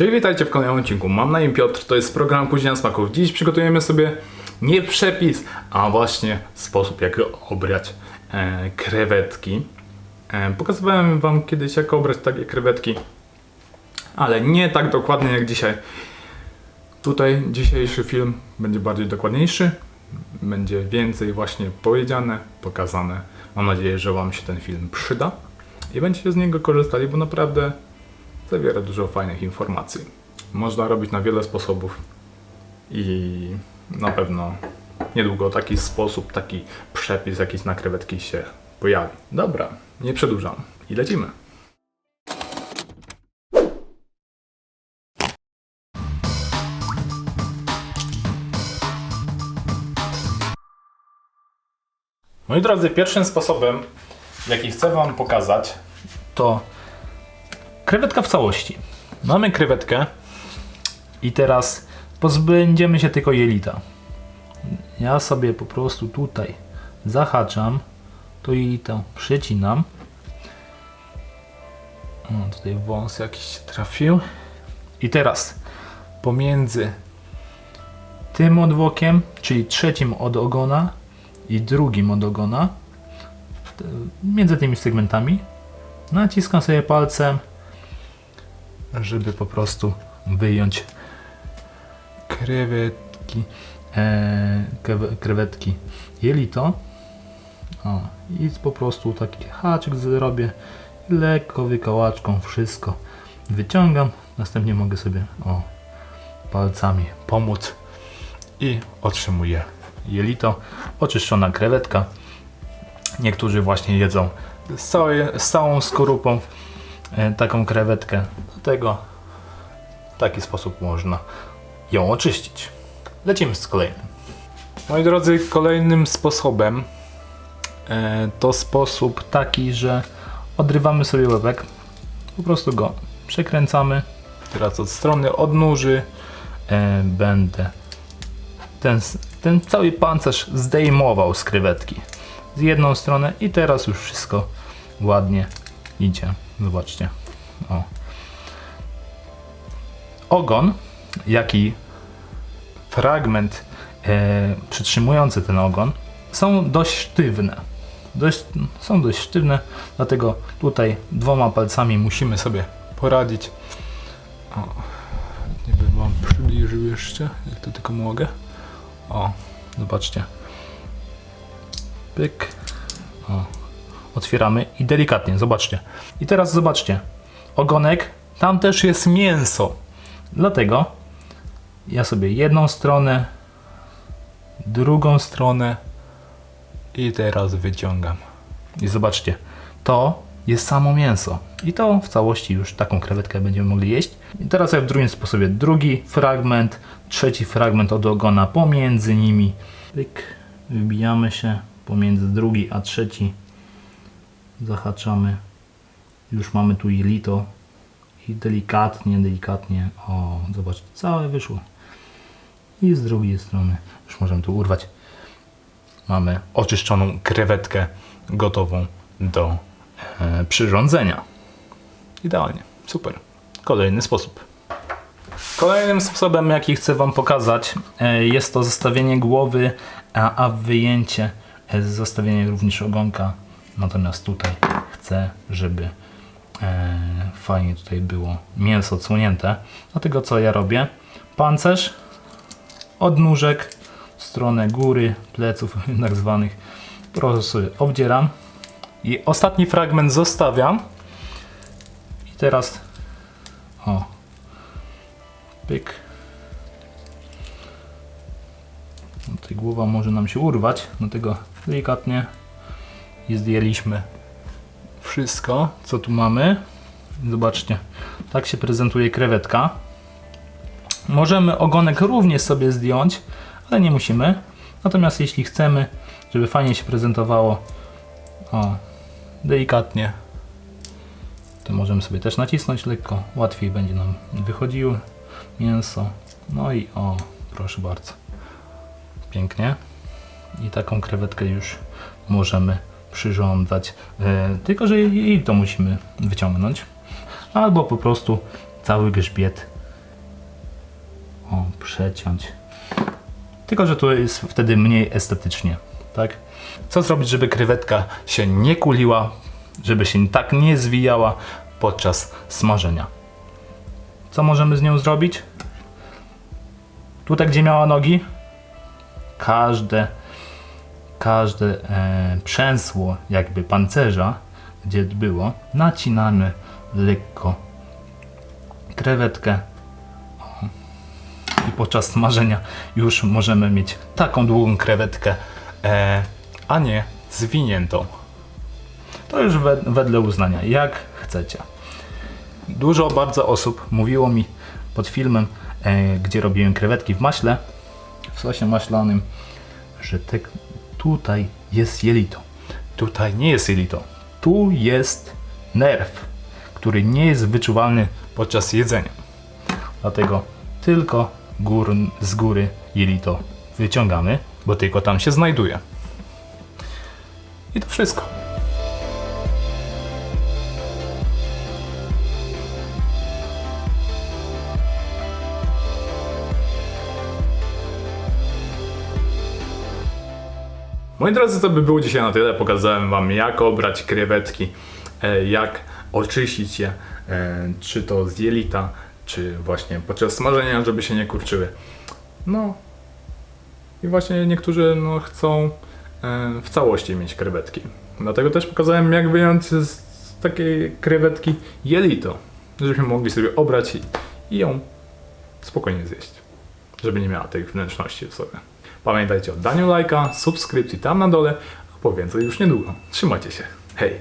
Czyli witajcie w kolejnym odcinku. Mam na imię Piotr, to jest program Kuźnia Smaków. Dziś przygotujemy sobie nie przepis, a właśnie sposób jak obrać e, krewetki. E, pokazywałem wam kiedyś jak obrać takie krewetki, ale nie tak dokładnie jak dzisiaj. Tutaj dzisiejszy film będzie bardziej dokładniejszy, będzie więcej właśnie powiedziane, pokazane. Mam nadzieję, że wam się ten film przyda i będziecie z niego korzystali, bo naprawdę zawiera dużo fajnych informacji. Można robić na wiele sposobów i na pewno niedługo taki sposób, taki przepis jakiś na krewetki się pojawi. Dobra, nie przedłużam i lecimy. Moi drodzy, pierwszym sposobem, jaki chcę Wam pokazać, to krewetka w całości. Mamy krewetkę i teraz pozbędziemy się tylko jelita. Ja sobie po prostu tutaj zahaczam, to jelito przecinam. O, tutaj wąs jakiś trafił. I teraz pomiędzy tym odwokiem, czyli trzecim od ogona i drugim od ogona, między tymi segmentami, naciskam sobie palcem, żeby po prostu wyjąć krewetki, e, krewe- krewetki jelito. O, I po prostu taki haczyk zrobię, lekko wykałaczką wszystko wyciągam. Następnie mogę sobie o, palcami pomóc i otrzymuję jelito, oczyszczona krewetka. Niektórzy właśnie jedzą z, całej, z całą skorupą taką krewetkę. Dlatego w taki sposób można ją oczyścić. Lecimy z kolejnym. Moi drodzy, kolejnym sposobem e, to sposób taki, że odrywamy sobie łebek. Po prostu go przekręcamy. Teraz od strony odnóży e, będę ten, ten cały pancerz zdejmował z krewetki z jedną stronę i teraz już wszystko ładnie idzie. Zobaczcie. O. Ogon, jak i fragment e, przytrzymujący ten ogon są dość sztywne. Dość, są dość sztywne, dlatego tutaj dwoma palcami musimy sobie poradzić. O, nie bym wam przybliżył jeszcze, jak to tylko mogę. O, zobaczcie. Pyk. O. Otwieramy i delikatnie, zobaczcie. I teraz zobaczcie. Ogonek, tam też jest mięso. Dlatego ja sobie jedną stronę, drugą stronę i teraz wyciągam. I zobaczcie, to jest samo mięso. I to w całości już taką krewetkę będziemy mogli jeść. I teraz jak w drugim sposobie, drugi fragment, trzeci fragment od ogona pomiędzy nimi. Pyk, wybijamy się pomiędzy drugi a trzeci. Zahaczamy. Już mamy tu jelito. I delikatnie, delikatnie, o, zobaczcie, całe wyszło. I z drugiej strony już możemy tu urwać. Mamy oczyszczoną krewetkę gotową do e, przyrządzenia. Idealnie, super. Kolejny sposób. Kolejnym sposobem, jaki chcę Wam pokazać, e, jest to zostawienie głowy, a, a wyjęcie, e, zostawienie również ogonka. Natomiast tutaj chcę, żeby e, fajnie tutaj było mięso odsłonięte. Dlatego co ja robię? Pancerz, odnóżek, w stronę góry, pleców tak zwanych. Po prostu sobie obdzieram i ostatni fragment zostawiam. I teraz o, pyk. No, Tutaj głowa może nam się urwać, dlatego delikatnie i zdjęliśmy wszystko, co tu mamy. Zobaczcie, tak się prezentuje krewetka. Możemy ogonek również sobie zdjąć, ale nie musimy. Natomiast jeśli chcemy, żeby fajnie się prezentowało, o, delikatnie, to możemy sobie też nacisnąć lekko. Łatwiej będzie nam wychodziło mięso. No i o, proszę bardzo. Pięknie. I taką krewetkę już możemy przyrządzać. E, tylko, że jej to musimy wyciągnąć. Albo po prostu cały grzbiet o, przeciąć. Tylko, że tu jest wtedy mniej estetycznie, tak? Co zrobić, żeby krewetka się nie kuliła, żeby się tak nie zwijała podczas smażenia? Co możemy z nią zrobić? Tutaj, gdzie miała nogi, każde, każde e, przęsło jakby pancerza, gdzie było, nacinamy lekko krewetkę i podczas smażenia już możemy mieć taką długą krewetkę, e, a nie zwiniętą. To już wed- wedle uznania, jak chcecie. Dużo bardzo osób mówiło mi pod filmem, e, gdzie robiłem krewetki w maśle, w sosie maślanym, że te, tutaj jest jelito. Tutaj nie jest jelito. Tu jest nerw, który nie jest wyczuwalny podczas jedzenia. Dlatego tylko gór, z góry jelito wyciągamy, bo tylko tam się znajduje. I to wszystko. Moi drodzy, to by było dzisiaj na tyle. Pokazałem Wam, jak obrać krewetki, e, jak oczyścić je, e, czy to z jelita, czy właśnie podczas smażenia, żeby się nie kurczyły. No i właśnie niektórzy no, chcą e, w całości mieć krewetki. Dlatego też pokazałem, jak wyjąć z, takiej krewetki jelito, żebyśmy mogli sobie obrać i ją spokojnie zjeść, żeby nie miała tej wnętrzności w sobie. Pamiętajcie o daniu lajka, subskrypcji tam na dole, a po więcej już niedługo. Trzymajcie się. Hej!